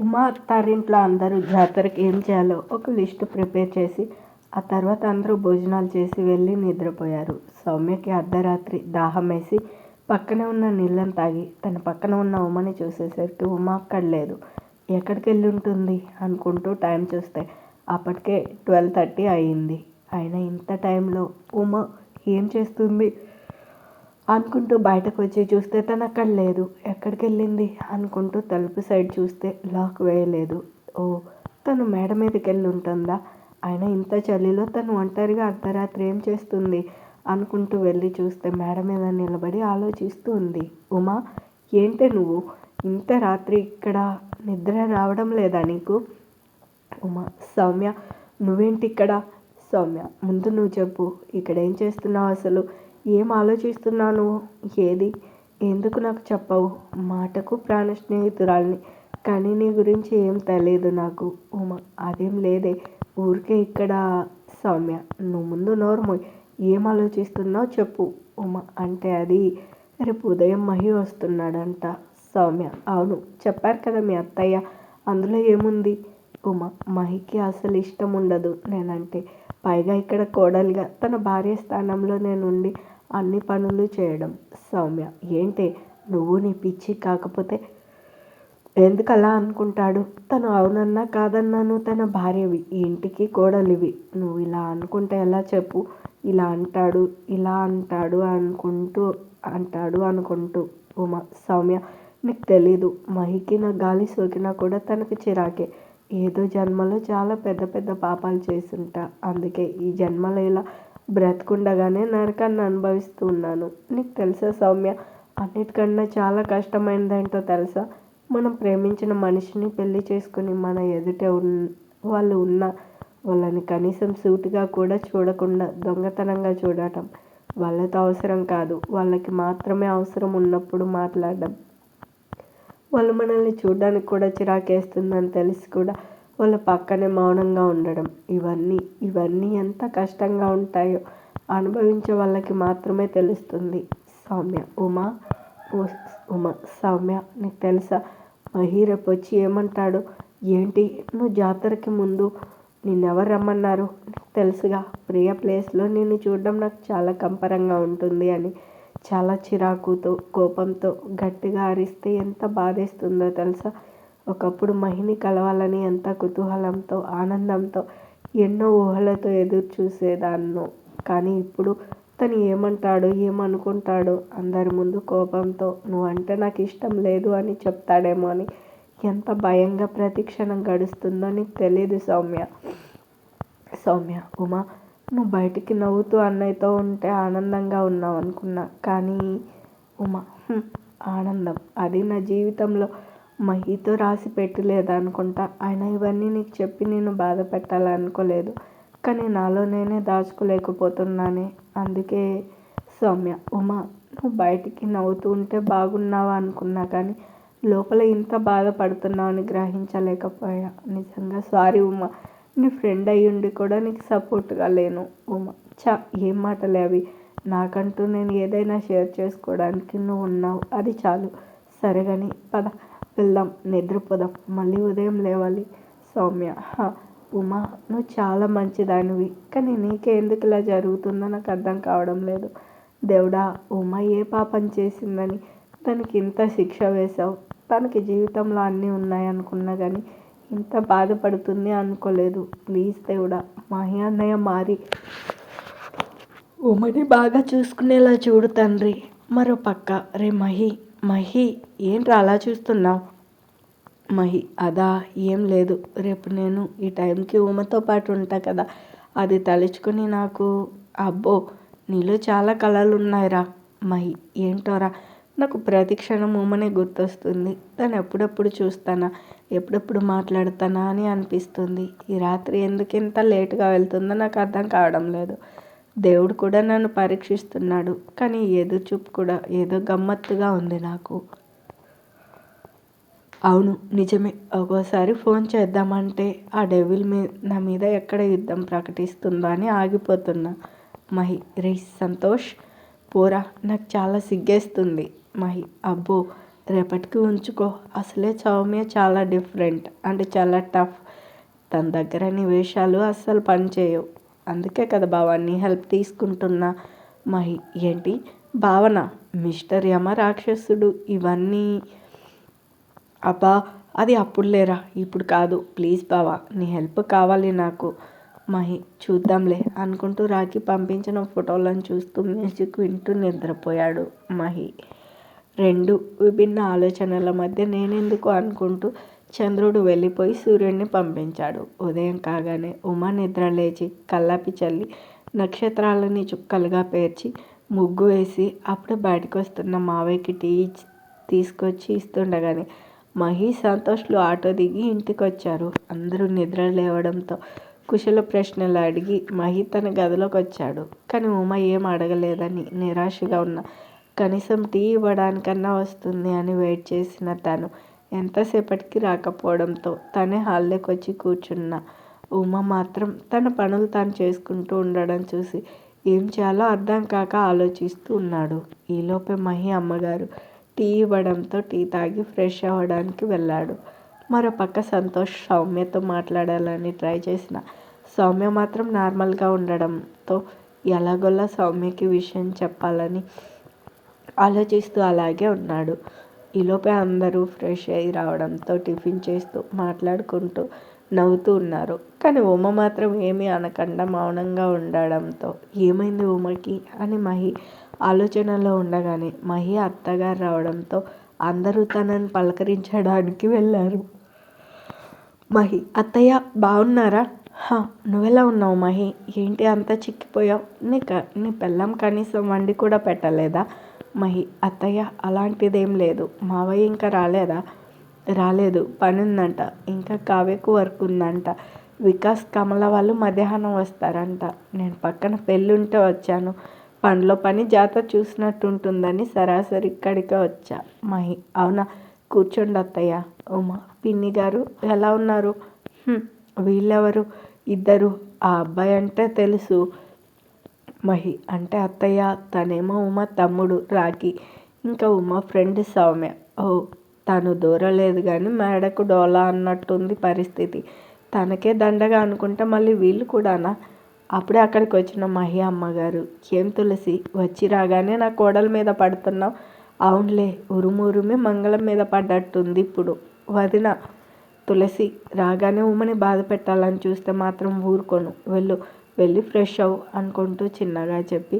ఉమా అత్తారింట్లో అందరూ జాతరకి ఏం చేయాలో ఒక లిస్టు ప్రిపేర్ చేసి ఆ తర్వాత అందరూ భోజనాలు చేసి వెళ్ళి నిద్రపోయారు. సౌమ్యకి అర్ధరాత్రి దాహం వేసి పక్కనే ఉన్న నీళ్ళని తాగి తన పక్కన ఉన్న ఉమని చూసేసరికి ఉమ అక్కడ లేదు ఎక్కడికి వెళ్ళి ఉంటుంది అనుకుంటూ టైం చూస్తే అప్పటికే ట్వెల్వ్ థర్టీ అయింది. అయినా ఇంత టైంలో ఉమ ఏం చేస్తుంది? అనుకుంటూ బయటకు వచ్చి చూస్తే తను అక్కడ లేదు. ఎక్కడికి వెళ్ళింది అనుకుంటూ తలుపు సైడ్ చూస్తే లాక్ వేయలేదు. ఓ తను మేడ మీదకి వెళ్ళి ఉంటుందా? అయినా ఇంత చలిలో తను ఒంటరిగా అర్ధరాత్రి ఏం చేస్తుంది? అనుకుంటూ వెళ్ళి చూస్తే మేడ మీద నిలబడి ఆలోచిస్తూ ఉంది. ఉమా ఏంటి నువ్వు? ఇంత రాత్రి ఇక్కడ నిద్ర రావడం లేదా నీకు? ఉమా సౌమ్య నువ్వేంటి ఇక్కడ? సౌమ్య ముందు నువ్వు చెప్పు. ఇక్కడ ఏం చేస్తున్నావు అసలు? ఏం ఆలోచిస్తున్నాను? ఏది? ఎందుకు నాకు చెప్పవు? మాటకు ప్రాణ స్నేహితురాల్ని కానీ నీ గురించి ఏం తెలియదు నాకు. ఉమ అదేం లేదే. ఊరికే ఇక్కడ సౌమ్య నువ్వు ముందు నోర్మోయ్ ఏం ఆలోచిస్తున్నావు చెప్పు. ఉమ అంటే అది రేపు ఉదయం మహి వస్తున్నాడంట. సౌమ్య అవును చెప్పారు కదా మీ అత్తయ్య. అందులో ఏముంది? ఉమ మహికి అసలు ఇష్టం ఉండదు. నేనంటే పైగా ఇక్కడ కోడలిగా. తన భార్య స్థానంలో నేను ఉండి అన్ని పనులు చేయడం. సౌమ్య ఏంటి? నువ్వు నీ పిచ్చి కాకపోతే ఎందుకు అలా అనుకుంటాడు? తను అవునన్నా కాదన్నాను. తన భార్యవి ఈ ఇంటికి కోడలివి. నువ్వు ఇలా అనుకుంటే ఎలా చెప్పు? ఇలా అంటాడు ఇలా అంటాడు అనుకుంటూ అంటాడు అనుకుంటూ. ఉమా సౌమ్య నీకు తెలీదు. మహికి నా గాలి సోకినా కూడా తనకి చిరాకే. ఏదో జన్మలో చాలా పెద్ద పెద్ద పాపాలు చేసుంటా అందుకే ఈ జన్మలో ఇలా బ్రతకుండగానే నరకాన్ని అనుభవిస్తూ ఉన్నాను. నీకు తెలుసా సౌమ్య? అన్నిటికన్నా చాలా కష్టమైనదేంటో తెలుసా? మనం ప్రేమించిన మనిషిని పెళ్ళి చేసుకుని మన ఎదుట ఉన్ వాళ్ళు ఉన్న వాళ్ళని కనీసం సూటిగా కూడా చూడకుండా దొంగతనంగా చూడటం వాళ్ళతో అవసరం కాదు. వాళ్ళకి మాత్రమే అవసరం ఉన్నప్పుడు మాట్లాడడం. వాళ్ళు మనల్ని చూడడానికి కూడా చిరాకేస్తుందని తెలిసి కూడా వాళ్ళ పక్కనే మౌనంగా ఉండడం. ఇవన్నీ ఇవన్నీ ఎంత కష్టంగా ఉంటాయో అనుభవించే వాళ్ళకి మాత్రమే తెలుస్తుంది. సౌమ్య ఉమా ఉమా సౌమ్య నీకు తెలుసా? మహి రేపు వచ్చి ఏమంటాడు? ఏంటి? నువ్వు జాతరకి ముందు నిన్నెవరు రమ్మన్నారు? నీకు తెలుసుగా ప్రియ ప్లేస్లో నిన్ను చూడడం నాకు చాలా కంపరంగా ఉంటుంది అని. చాలా చిరాకుతో కోపంతో గట్టిగా అరిస్తే ఎంత బాధేస్తుందో తెలుసా? ఒకప్పుడు మహిని కలవాలని ఎంత కుతూహలంతో ఆనందంతో ఎన్నో ఊహలతో ఎదురుచూసేదాన్నో కానీ ఇప్పుడు తను ఏమంటాడో ఏమనుకుంటాడో అందరి ముందు కోపంతో నువ్వంటే నాకు ఇష్టం లేదు అని చెప్తాడేమో అని ఎంత భయంగా ప్రతిక్షణం గడుస్తుందో నీకు తెలియదు సౌమ్య. సౌమ్య ఉమా నువ్వు బయటికి నవ్వుతూ అన్నయ్యతో ఉంటే ఆనందంగా ఉన్నావు అనుకున్నా కానీ ఉమా ఆనందం. అది నా జీవితంలో మహితో రాసి పెట్టలేదనుకుంటా ఆయన ఇవన్నీ నీకు చెప్పి నేను బాధ పెట్టాలనుకోలేదు. కానీ నాలో నేనే దాచుకోలేకపోతున్నానే. అందుకే సౌమ్య ఉమా నువ్వు బయటికి నవ్వుతూ ఉంటే బాగున్నావా అనుకున్నా కానీ లోపల ఇంత బాధపడుతున్నావు అని గ్రహించలేకపోయా. నిజంగా సారీ ఉమా నీ ఫ్రెండ్ అయ్యుండి కూడా నీకు సపోర్ట్గా లేను ఉమా. చా ఏం మాటలే అవి. నాకంటూ నేను ఏదైనా షేర్ చేసుకోవడానికి నువ్వు ఉన్నావు. అది చాలు. సరే కానీ పద. వెళ్దాం. నిద్రపోదాం. మళ్ళీ ఉదయం లేవాలి. సౌమ్య ఉమా నువ్వు చాలా మంచిదానివి. కానీ నీకే ఎందుకు ఇలా జరుగుతుందో నాకు అర్థం కావడం లేదు. దేవుడా ఉమా ఏ పాపం చేసిందని తనకి ఇంత శిక్ష వేశావు. తనకి జీవితంలో అన్నీ ఉన్నాయనుకున్నా కానీ ఇంత బాధపడుతుంది అనుకోలేదు. ప్లీజ్ దేవుడా మహి అన్నయ్య మారి. ఉమని బాగా చూసుకునేలా చూడు తండ్రి. మరో పక్క రే మహి. మహి ఏంట్రా అలా చూస్తున్నావు? మహి అదా ఏం లేదు. రేపు నేను ఈ టైంకి ఉమతో పాటు ఉంటా కదా. అది తలుచుకుని నాకు అబ్బో నీలో చాలా కళలు ఉన్నాయిరా మహి ఏంటోరా? నాకు ప్రతి క్షణం ఉమనే గుర్తొస్తుంది. తను ఎప్పుడెప్పుడు చూస్తానా? ఎప్పుడెప్పుడు మాట్లాడతానా అని అనిపిస్తుంది. ఈ రాత్రి ఎందుకు ఇంత లేటుగా వెళ్తుందో నాకు అర్థం కావడం లేదు. దేవుడు కూడా నన్ను పరీక్షిస్తున్నాడు కానీ ఏదో చూపు కూడా ఏదో గమ్మత్తుగా ఉంది నాకు. అవును నిజమే. ఒక్కోసారి ఫోన్ చేద్దామంటే ఆ డెవిల్ మీ నా మీద ఎక్కడ యుద్ధం ప్రకటిస్తుందో అని ఆగిపోతున్నా. మహి రే సంతోష్ పోరా నాకు చాలా సిగ్గేస్తుంది. మహి అబ్బో రేపటికి ఉంచుకో. అసలే సౌమ్య చాలా డిఫరెంట్ అంటే చాలా టఫ్. తన దగ్గర నీ వేషాలు అస్సలు పనిచేయవు. అందుకే కదా బావా నీ హెల్ప్ తీసుకుంటున్నా మహి ఏంటి? భావన మిస్టర్ యమ రాక్షసుడు ఇవన్నీ. అబ్బా అది అప్పుడు లేరా? ఇప్పుడు కాదు. ప్లీజ్ బావా నీ హెల్ప్ కావాలి నాకు. మహి చూద్దాంలే అనుకుంటూ రాకి పంపించిన ఫోటోలను చూస్తూ మ్యూజిక్ వింటూ నిద్రపోయాడు మహి. రెండు విభిన్న ఆలోచనల మధ్య నేనెందుకు అనుకుంటూ చంద్రుడు వెళ్ళిపోయి సూర్యుడిని పంపించాడు. ఉదయం కాగానే ఉమా నిద్ర లేచి కల్లాపి చల్లి నక్షత్రాలని చుక్కలుగా పేర్చి ముగ్గు వేసి అప్పుడు బయటకు వస్తున్న మావయ్యకి టీ తీసుకొచ్చి ఇస్తుండగానే మహి సంతోష్లు ఆటో దిగి ఇంటికి వచ్చారు అందరూ నిద్ర లేవడంతో కుశల ప్రశ్నలు అడిగి మహి తన గదిలోకి వచ్చాడు కానీ ఉమ ఏం అడగలేదని నిరాశగా ఉన్న కనీసం టీ ఇవ్వడానికన్నా వస్తుంది అని వెయిట్ చేసిన తను. ఎంతసేపటికి రాకపోవడంతో తనే హాల్లోకి వచ్చి కూర్చున్న ఉమ మాత్రం తన పనులు తాను చేసుకుంటూ ఉండడం చూసి ఏం చేయాలో అర్థం కాక ఆలోచిస్తూ ఉన్నాడు. ఈలోపే మహి అమ్మగారు టీ ఇవ్వడంతో టీ తాగి ఫ్రెష్ అవ్వడానికి వెళ్ళాడు. మరోపక్క సంతోష్ సౌమ్యతో మాట్లాడాలని ట్రై చేసిన సౌమ్య మాత్రం నార్మల్గా ఉండడంతో ఎలాగోలా సౌమ్యకి విషయం చెప్పాలని ఆలోచిస్తూ అలాగే ఉన్నాడు. ఈలోపే అందరూ ఫ్రెష్ అయ్యి రావడంతో టిఫిన్ చేస్తూ మాట్లాడుకుంటూ నవ్వుతూ ఉన్నారు. కానీ ఉమ మాత్రం ఏమీ అనకుండా మౌనంగా ఉండడంతో ఏమైంది ఉమకి అని మహి ఆలోచనలో ఉండగానే మహి అత్తగారు రావడంతో అందరూ తనని పలకరించడానికి వెళ్ళారు. మహి అత్తయ్య బాగున్నారా? హా నువ్వెలా ఉన్నావు మహి? ఏంటి అంతా చిక్కిపోయావు? నీ క నీ పెళ్ళం కనీసం వండి కూడా పెట్టలేదా? మహి అత్తయ్య అలాంటిదేం లేదు. మావయ్య ఇంకా రాలేదా? రాలేదు. పని ఉందంట ఇంకా కావ్యకు వర్క్ ఉందంట వికాస్ కమల వాళ్ళు మధ్యాహ్నం వస్తారంట. నేను పక్కన పెళ్ళుంటే వచ్చాను. పనిలో పని జాతర చూసినట్టుంటుందని సరాసరి ఇక్కడికే వచ్చా. మహి అవునా? కూర్చోండి అత్తయ్య. ఉమా పిన్ని గారు ఎలా ఉన్నారు? వీళ్ళెవరు? ఇద్దరు. ఆ అబ్బాయి అంటే తెలుసు. మహి అంటే అత్తయ్య తనేమో ఉమ తమ్ముడు రాకి ఇంకా ఉమ ఫ్రెండ్ సౌమ్య. ఓ తను దూరలేదు కానీ మేడకు డోలా అన్నట్టుంది పరిస్థితి. తనకే దండగా అనుకుంటే మళ్ళీ వీళ్ళు కూడానా? అప్పుడే అక్కడికి వచ్చిన మహి అమ్మగారు ఏం తులసి వచ్చి రాగానే నా కోడల మీద పడుతున్నావు? అవునులే ఉరుమురుమే మంగళం మీద పడ్డట్టుంది ఇప్పుడు. వదిన తులసి రాగానే ఉమ్మని బాధ పెట్టాలని చూస్తే మాత్రం ఊరుకోను. వెళ్ళు వెళ్ళి ఫ్రెష్ అవ్వు అనుకుంటూ చిన్నగా చెప్పి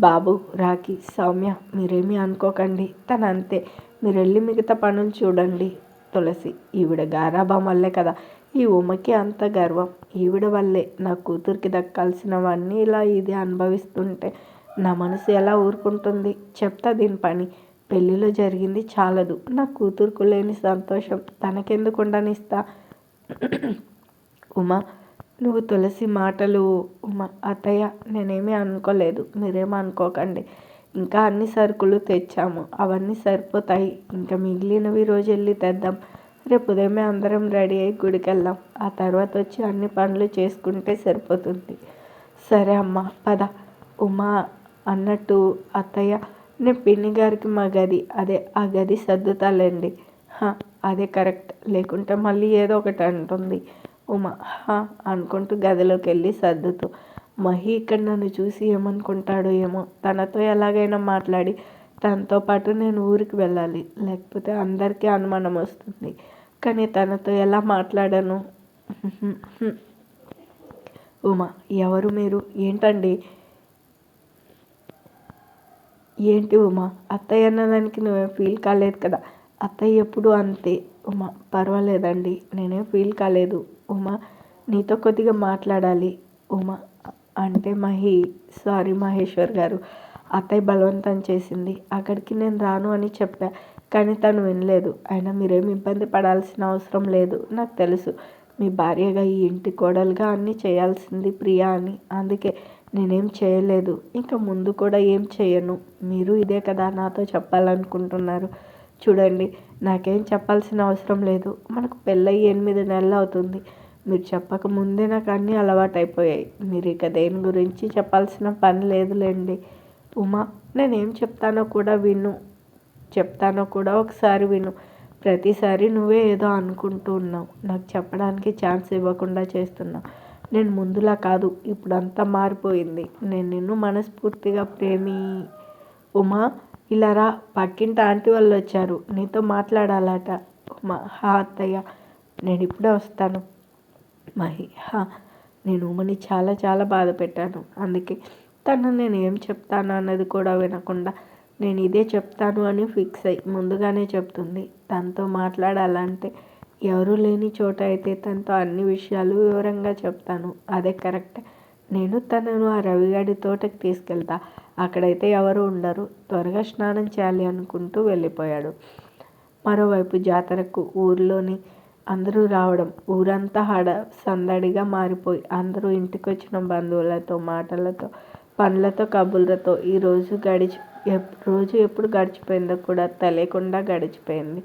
బాబు రాకి సౌమ్య మీరేమీ అనుకోకండి. తను అంతే. మీరు వెళ్ళి మిగతా పనులు చూడండి తులసి. ఈవిడ గారాభం వల్లే కదా. ఈ ఉమకి అంత గర్వం. ఈవిడ వల్లే. నా కూతురికి దక్కాల్సినవన్నీ ఇలా ఇది అనుభవిస్తుంటే నా మనసు ఎలా ఊరుకుంటుంది? చెప్తా దీని పని. పెళ్ళిలో జరిగింది చాలదు. నా కూతురుకు లేని సంతోషం. తనకెందుకు ఉండనిస్తా? ఉమా నువ్వు తులసి మాటలు ఉమా అత్తయ్య నేనేమీ అనుకోలేదు. మీరేమో అనుకోకండి. ఇంకా అన్ని సరుకులు తెచ్చాము. అవన్నీ సరిపోతాయి. ఇంకా మిగిలినవి రోజు వెళ్ళి తెద్దాం. రేపు ఉదయమే అందరం రెడీ అయ్యి గుడికి వెళ్దాం ఆ తర్వాత వచ్చి అన్ని పనులు చేసుకుంటే సరిపోతుంది. సరే అమ్మ పద. ఉమా అన్నట్టు అత్తయ్య నేను పిన్ని గారికి మా గది అదే ఆ గది సర్దుతాలేండి. అదే కరెక్ట్. లేకుంటే మళ్ళీ ఏదో ఒకటి అంటుంది. ఉమా అనుకుంటూ గదిలోకి వెళ్ళి సర్దుతూ మహి ఇక్కడ నన్ను చూసి ఏమనుకుంటాడో ఏమో తనతో ఎలాగైనా మాట్లాడి తనతో పాటు నేను ఊరికి వెళ్ళాలి లేకపోతే అందరికీ అనుమానం వస్తుంది. కానీ తనతో ఎలా మాట్లాడాను? ఉమా ఎవరు మీరు? ఏంటండి? ఏంటి ఉమా అత్తయ్య అన్నదానికి నువ్వేం ఫీల్ కాలేదు కదా? అత్తయ్య ఎప్పుడు అంతే. ఉమా పర్వాలేదండి నేనేం ఫీల్ కాలేదు. ఉమా నీతో కొద్దిగా మాట్లాడాలి. ఉమా అంటే మహి సారీ మహేశ్వర్ గారు. అత్తయ్య బలవంతం చేసింది. అక్కడికి నేను రాను అని చెప్పా కానీ తను వినలేదు. అయినా మీరేం ఇబ్బంది పడాల్సిన అవసరం లేదు. నాకు తెలుసు మీ భార్యగా ఈ ఇంటి కోడలుగా అన్నీ చేయాల్సింది ప్రియా అని. అందుకే నేనేం చేయలేదు. ఇంకా ముందు కూడా ఏం చేయను. మీరు ఇదే కదా నాతో చెప్పాలనుకుంటున్నారు. చూడండి నాకేం చెప్పాల్సిన అవసరం లేదు. మనకు పెళ్ళయి ఎనిమిది నెలలు అవుతుంది. మీరు చెప్పక ముందే నాకు అన్నీ అలవాటైపోయాయి. మీరు ఇక దేని గురించి చెప్పాల్సిన పని లేదులేండి. ఉమా నేనేం చెప్తానో కూడా విను. చెప్తానో కూడా ఒకసారి విను. ప్రతిసారి నువ్వే ఏదో అనుకుంటూ ఉన్నావు. నాకు చెప్పడానికి ఛాన్స్ ఇవ్వకుండా చేస్తున్నావు. నేను ముందులా కాదు ఇప్పుడంతా మారిపోయింది. నేను నిన్ను మనస్ఫూర్తిగా ప్రేమి. ఉమా ఇలా రా పక్కింటి ఆంటీ వాళ్ళు వచ్చారు. నీతో మాట్లాడాలట. మా హా అత్తయ్య నేను ఇప్పుడే వస్తాను. మహి హా నేను ఉమని చాలా చాలా బాధ పెట్టాను. అందుకే తను నేను ఏం చెప్తాను అన్నది కూడా వినకుండా నేను ఇదే చెప్తాను అని ఫిక్స్ అయ్యి ముందుగానే చెప్తుంది. తనతో మాట్లాడాలంటే ఎవరు లేని చోట అయితే తనతో అన్ని విషయాలు వివరంగా చెప్తాను. అదే కరెక్ట్. నేను తనను ఆ రవిగాడి తోటకి తీసుకెళ్తా. అక్కడైతే ఎవరు ఉండరు. త్వరగా స్నానం చేయాలి అనుకుంటూ వెళ్ళిపోయాడు. మరోవైపు జాతరకు ఊర్లోని అందరూ రావడం ఊరంతా హడ సందడిగా మారిపోయి అందరూ ఇంటికి వచ్చిన బంధువులతో మాటలతో పనులతో కబుర్లతో ఈరోజు గడిచి రోజు ఎప్పుడు గడిచిపోయిందో కూడా తెలియకుండా గడిచిపోయింది.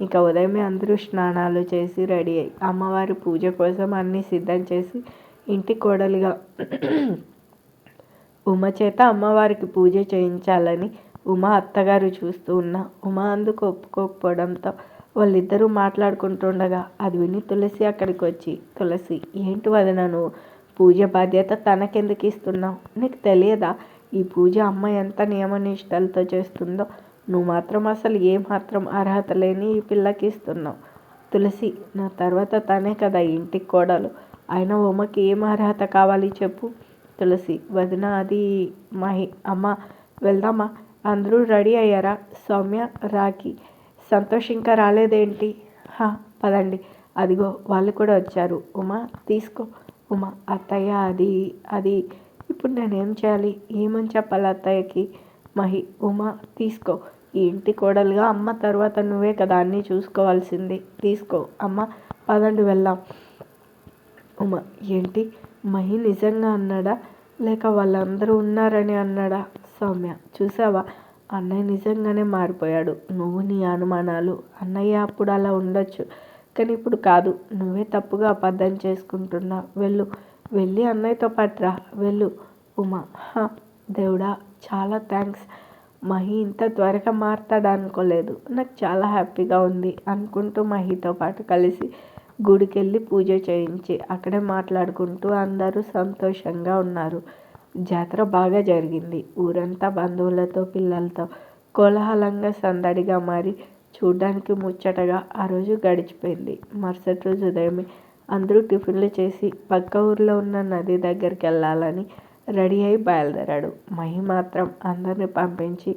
ఇక ఉదయమే అందరూ స్నానాలు చేసి రెడీ అయ్యి అమ్మవారి పూజ కోసం అన్నీ సిద్ధం చేసి ఇంటి కోడలిగా ఉమ చేత అమ్మవారికి పూజ చేయించాలని ఉమ అత్తగారు చూస్తూ ఉన్న. ఉమ అందుకు ఒప్పుకోకపోవడంతో వాళ్ళిద్దరూ మాట్లాడుకుంటుండగా అది విని తులసి అక్కడికి వచ్చి తులసి ఏంటి వదన నువ్వు? పూజ బాధ్యత తనకెందుకు ఇస్తున్నావు? నీకు తెలియదా? ఈ పూజ అమ్మ ఎంత నియమనిష్టలతో చేస్తుందో? నువ్వు మాత్రం అసలు ఏ మాత్రం అర్హత లేని ఈ పిల్లకి ఇస్తున్నావు. తులసి నా తర్వాత తనే కదా ఇంటికి కోడలు. అయినా ఉమకి ఏం అర్హత కావాలి చెప్పు. తులసి వదిన అది మహి అమ్మ వెళ్దామా? అందరూ రెడీ అయ్యారా? సౌమ్య రాకి సంతోష్ ఇంకా రాలేదేంటి? హా పదండి. అదిగో వాళ్ళు కూడా వచ్చారు. ఉమా తీసుకో. ఉమా అత్తయ్య అది అది. ఇప్పుడు నేనేం చేయాలి? ఏమని చెప్పాలి అత్తయ్యకి? మహి ఉమా తీసుకో. ఈ ఇంటి కోడలుగా అమ్మ తర్వాత నువ్వే కదా అన్నీ చూసుకోవాల్సింది. తీసుకో. అమ్మ పదండి వెళ్దాం. ఉమా ఏంటి? మహి నిజంగా అన్నాడా? లేక వాళ్ళందరూ ఉన్నారని అన్నాడా? సౌమ్య చూసావా? అన్నయ్య నిజంగానే మారిపోయాడు. నువ్వు నీ అనుమానాలు అన్నయ్య అప్పుడు అలా ఉండొచ్చు. కానీ ఇప్పుడు కాదు. నువ్వే తప్పుగా అబద్ధం చేసుకుంటున్నా. వెళ్ళు. వెళ్ళి అన్నయ్యతో పట్రా వెళ్ళు. ఉమా దేవుడా చాలా థ్యాంక్స్ మహి ఇంత త్వరగా మారుతాడు అనుకోలేదు. నాకు చాలా హ్యాపీగా ఉంది అనుకుంటూ మహితో పాటు కలిసి గుడికెళ్ళి పూజ చేయించి అక్కడే మాట్లాడుకుంటూ అందరూ సంతోషంగా ఉన్నారు. జాతర బాగా జరిగింది. ఊరంతా బంధువులతో పిల్లలతో కోలాహలంగా సందడిగా మారి చూడ్డానికి ముచ్చటగా ఆ రోజు గడిచిపోయింది. మరుసటి రోజు ఉదయమే అందరూ టిఫిన్లు చేసి పక్క ఊర్లో ఉన్న నది దగ్గరికి వెళ్ళాలని రెడీ అయి బయలుదేరాడు. మహి మాత్రం అందరిని పంపించి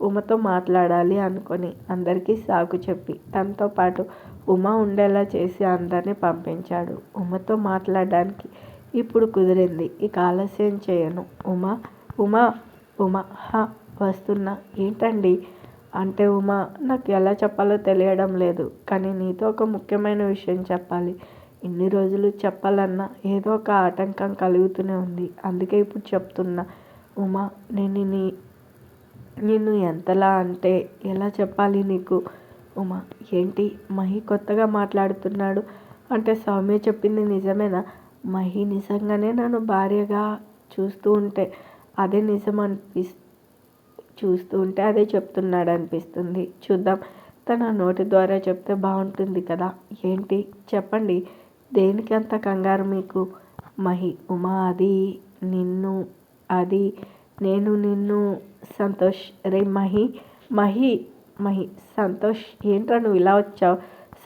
ఉమతో మాట్లాడాలి అనుకొని అందరికీ సాకు చెప్పి తనతో పాటు ఉమ ఉండేలా చేసి అందరినీ పంపించాడు. ఉమతో మాట్లాడడానికి ఇప్పుడు కుదిరింది. ఇక ఆలస్యం చేయను. ఉమా ఉమా ఉమా హా వస్తున్నా. ఏంటండి? అంటే ఉమా నాకు ఎలా చెప్పాలో తెలియడం లేదు. కానీ నీతో ఒక ముఖ్యమైన విషయం చెప్పాలి. ఇన్ని రోజులు చెప్పాలన్నా ఏదో ఒక ఆటంకం కలుగుతూనే ఉంది. అందుకే ఇప్పుడు చెప్తున్నా. ఉమా నేను నీ నేను ఎంతలా అంటే ఎలా చెప్పాలి నీకు? ఉమా ఏంటి? మహి కొత్తగా మాట్లాడుతున్నాడు. అంటే సౌమ్య చెప్పింది నిజమేనా? మహి నిజంగానే నన్ను భార్యగా చూస్తూ ఉంటే అదే నిజం అనిపిస్ చూస్తూ ఉంటే అదే చెప్తున్నాడు అనిపిస్తుంది చూద్దాం. తన నోటి ద్వారా చెప్తే బాగుంటుంది కదా? ఏంటి? చెప్పండి. దేనికి అంత కంగారు మీకు? మహి ఉమా అది నిన్ను అది నేను నిన్ను సంతోష్ రే మహి మహి మహి సంతోష్ ఏంట్రా నువ్వు ఇలా వచ్చావు?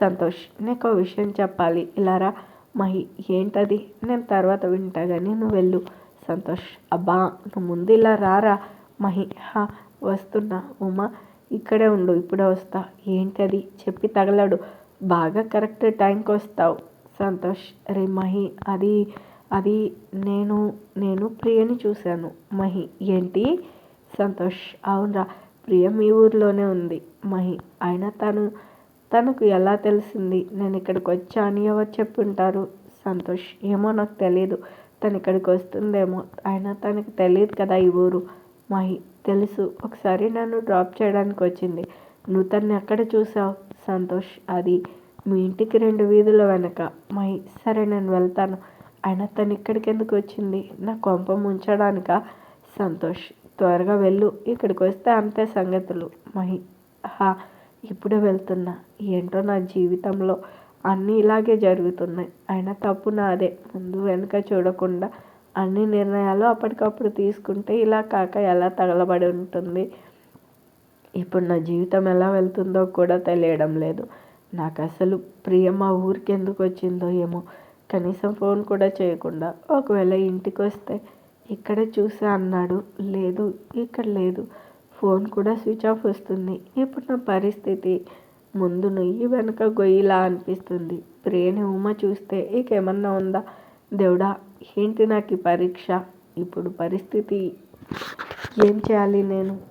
సంతోష్ నీకు విషయం చెప్పాలి. ఇలా రా. మహి ఏంటది? నేను తర్వాత వింటా కానీ నువ్వు వెళ్ళు. సంతోష్ అబ్బా నువ్వు ముందు ఇలా రారా? మహి హా వస్తున్నా. ఉమా ఇక్కడే ఉండు ఇప్పుడే వస్తా. ఏంటది? చెప్పి తగలడు. బాగా కరెక్ట్ టైంకి వస్తావు సంతోష్ రే మహి అది అది నేను నేను ప్రియని చూశాను. మహి ఏంటి? సంతోష్. అవునరా ప్రియ మీ ఊర్లోనే ఉంది. మహి అయినా తను తనకు ఎలా తెలిసింది? నేను ఇక్కడికి వచ్చా అని ఎవరు చెప్పుంటారు? సంతోష్ ఏమో నాకు తెలియదు తను ఇక్కడికి వస్తుందేమో. అయినా తనకి తెలియదు కదా ఈ ఊరు. మహి తెలుసు. ఒకసారి నన్ను డ్రాప్ చేయడానికి వచ్చింది. నువ్వు తన్ని ఎక్కడ చూసావు? సంతోష్ అది మీ ఇంటికి రెండు వీధుల వెనక. మహి సరే నేను వెళ్తాను. అయినా తను ఇక్కడికి ఎందుకు వచ్చింది? నా కొంప ముంచడానిక? సంతోష్ త్వరగా వెళ్ళు. ఇక్కడికి వస్తే అంతే సంగతులు. మహి హా ఇప్పుడే వెళ్తున్నా. ఏంటో నా జీవితంలో అన్నీ ఇలాగే జరుగుతున్నాయి. అయినా తప్పు నాదే. ముందు వెనుక చూడకుండా అన్ని నిర్ణయాలు అప్పటికప్పుడు తీసుకుంటే ఇలా కాక ఎలా తగలబడి ఉంటుంది? ఇప్పుడు నా జీవితం ఎలా వెళ్తుందో కూడా తెలియడం లేదు. నాకు అసలు ప్రియ మా ఊరికి ఎందుకు వచ్చిందో ఏమో కనీసం ఫోన్ కూడా చేయకుండా ఒకవేళ ఇంటికి వస్తే ఇక్కడ చూసా అన్నాడు. లేదు ఇక్కడ లేదు. ఫోన్ కూడా స్విచ్ ఆఫ్ వస్తుంది. ఇప్పుడు నా పరిస్థితి ముందు నుయ్యి వెనక గొయ్యిలా అనిపిస్తుంది. ప్రియని ఉమ చూస్తే ఇకేమన్నా ఉందా? దేవుడా ఏంటి నాకు ఈ పరీక్ష? ఇప్పుడు పరిస్థితి ఏం చేయాలి నేను?